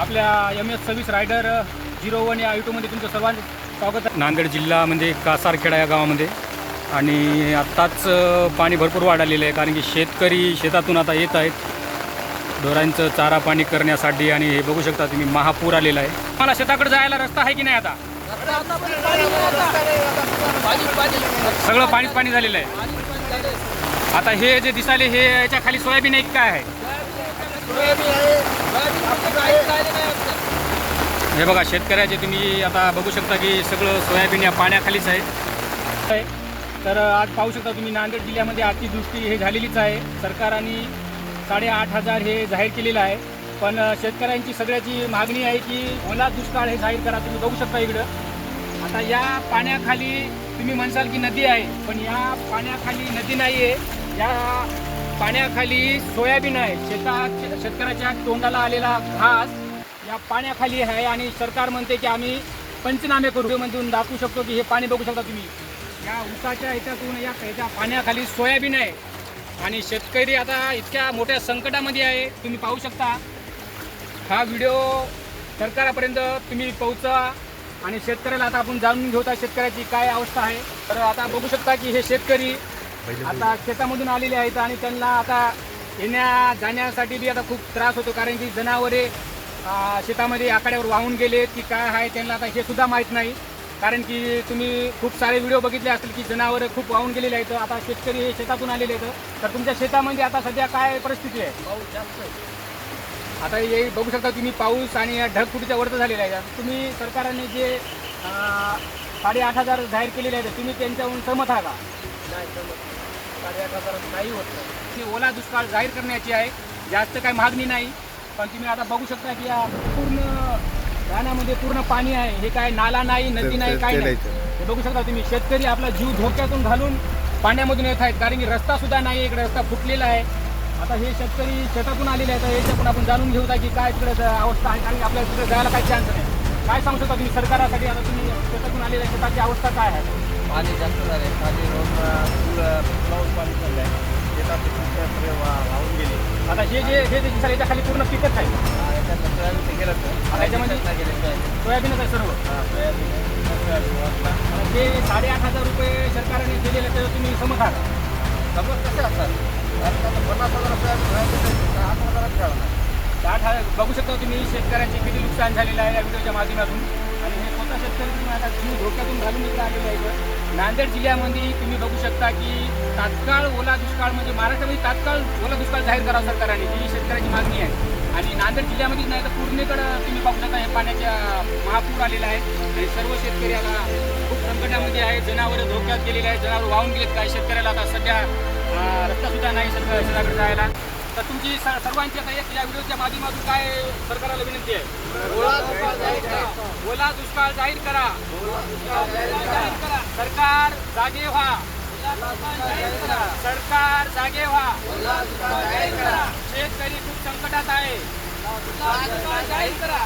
आपल्या M S सव्वीस rider zero one या यूट्यूबमध्ये तुमचं सर्वांचं स्वागत आहे. नांदेड जिल्ह्यामध्ये कासारखेडा या गावामध्ये. आणि आत्ताच पाणी भरपूर वाढलेलं आहे कारण की शेतकरी शेतातून आता येत आहेत. ढोरांचं चारा पाणी करण्यासाठी आणि हे बघू शकता तुम्ही महापूर आलेला आहे. मला शेताकडे जायला रस्ता आहे की नाही आता? सगळं पाणीच पाणी झालेलं आहे. आता हे जे दिसाले हे याच्या खाली सोयाबीन आहे की काय आहे. हे बघा शेतकऱ्याचे तुम्ही आता बघू शकता की सगळं सोयाबीन या पाण्याखालीच आहे. तर आज पाहू शकता तुम्ही नांदेड जिल्ह्यामध्ये अतिवृष्टी हे झालेलीच आहे. सरकारने साडेआठ हजार हे जाहीर केलेलं आहे. पण शेतकऱ्यांची सगळ्याची मागणी आहे की ओला दुष्काळ हे जाहीर करा. तुम्ही बघू शकता इकडं. आता या पाण्याखाली तुम्ही म्हणसाल की नदी आहे पण या पाण्याखाली नदी नाही आहे या पाण्याखाली सोयाबीन आहे. शेतात शेतकऱ्याच्या तोंडाला आलेला घास या पाण्याखाली आहे आणि सरकार म्हणते की आम्ही पंचनामे करू. म्हणून दाखवू शकतो की हे पाणी बघू शकता तुम्ही. या उसाच्या ह्याच्यातून या ह्याच्या पाण्याखाली सोयाबीन आहे. आणि शेतकरी आता इतक्या मोठ्या संकटामध्ये आहे. तुम्ही पाहू शकता. हा व्हिडिओ सरकारापर्यंत तुम्ही पोहोचा आणि शेतकऱ्याला आता आपण जाणून घेऊता शेतकऱ्याची काय अवस्था आहे. तर आता बघू शकता की हे शेतकरी आता शेतामधून आलेले आहेत आणि त्यांना आता येण्या जाण्यासाठी बी आता खूप त्रास होतो कारण की जनावरे शेतामध्ये आखाड्यावर वाहून गेले की काय आहे त्यांना आता हे सुद्धा माहीत नाही. कारण की तुम्ही खूप सारे व्हिडिओ बघितले असतील की जनावरे खूप वाहून गेलेले आहेत. आता शेतकरी हे शेतातून आलेले आहेत. तर तुमच्या शेतामध्ये आता सध्या काय परिस्थिती आहे? आता हे बघू शकता तुम्ही पाऊस आणि ढगफुटीच्या वरती झालेला आहे. आता तुम्ही सरकारने जे साडेआठ हजार जाहीर केलेले आहेत तुम्ही त्यांच्याहून सहमत आहात का? नाही होत. ही ओला दुष्काळ जाहीर करण्याची आहे. जास्त काही मागणी नाही. पण तुम्ही आता बघू शकता की या पूर्ण रानामध्ये पूर्ण पाणी आहे. हे काय नाला नाही नदी नाही काय नाही. हे बघू शकता तुम्ही शेतकरी आपला जीव धोक्यातून घालून पाण्यामधून येत आहेत. कारण की रस्ता सुद्धा नाही इकडे रस्ता फुटलेला आहे. आता हे शेतकरी शेतातून आलेले आहेत. तर याच्या पण आपण जाणून घेऊ की काय तिकडे अवस्था आहे. कारण आपल्याला तिकडे जायला काही चान्स नाही. काय सांगू शकता तुम्ही? सरकारासाठी आता तुम्ही शेतातून आलेल्या शेताची अवस्था काय आहे? पाणी जास्त झाले पाणी पाऊस पाणी चाललंय. शेतात पिकं वा- वाहून गेले. आता हे जे हे जे दिसायला याच्या खाली पूर्ण पिकच आहे. याच्यात सोयाबीन ते गेलं तर याच्यामध्ये? सोयाबीनच आहे सर्व? हा, सोयाबीन आहे. आता ते साडेआठ हजार रुपये सरकारने दिलेले तर तुम्ही समज आहात. समज कसे असतात? आता पन्नास हजार तर आठ हजारात घ्यावं लागेल. बघू शकता तुम्ही शेतकऱ्यांचे किती नुकसान झालेलं आहे या व्हिडिओच्या माध्यमातून. आणि हे स्वतः शेतकरी तुम्ही आता जीव धोक्यातून घालून इथं आलेले आहे नांदेड जिल्ह्यामध्ये तुम्ही बघू शकता की तात्काळ ओला दुष्काळ म्हणजे महाराष्ट्रामध्ये तात्काळ ओला दुष्काळ जाहीर करावा सरकारने ही शेतकऱ्याची मागणी आहे. आणि नांदेड जिल्ह्यामध्येच नाही तर पूर्णेकडं तुम्ही पाहू शकता हे पाण्याच्या महापूर आलेला आहे. आणि सर्व शेतकरी आता खूप संकटामध्ये आहे. जनावरं धोक्यात गेलेले आहेत जनावर वाहून गेलेत. काही शेतकऱ्याला आता सध्या रस्तासुद्धा रस्ता सुद्धा नाही सरकार शेताकडे जायला. तर तुमची सर्वांची आता एक या व्हिडिओच्या माध्यमातून काय सरकारला विनंती आहे? ओला दुष्काळ जाहीर करा. ओला दुष्काळ जाहीर करा. जाहीर करा. सरकार जागे व्हा. सरकार जागे व्हा. शेतकरी खूप संकटात आहे. जाहीर करा.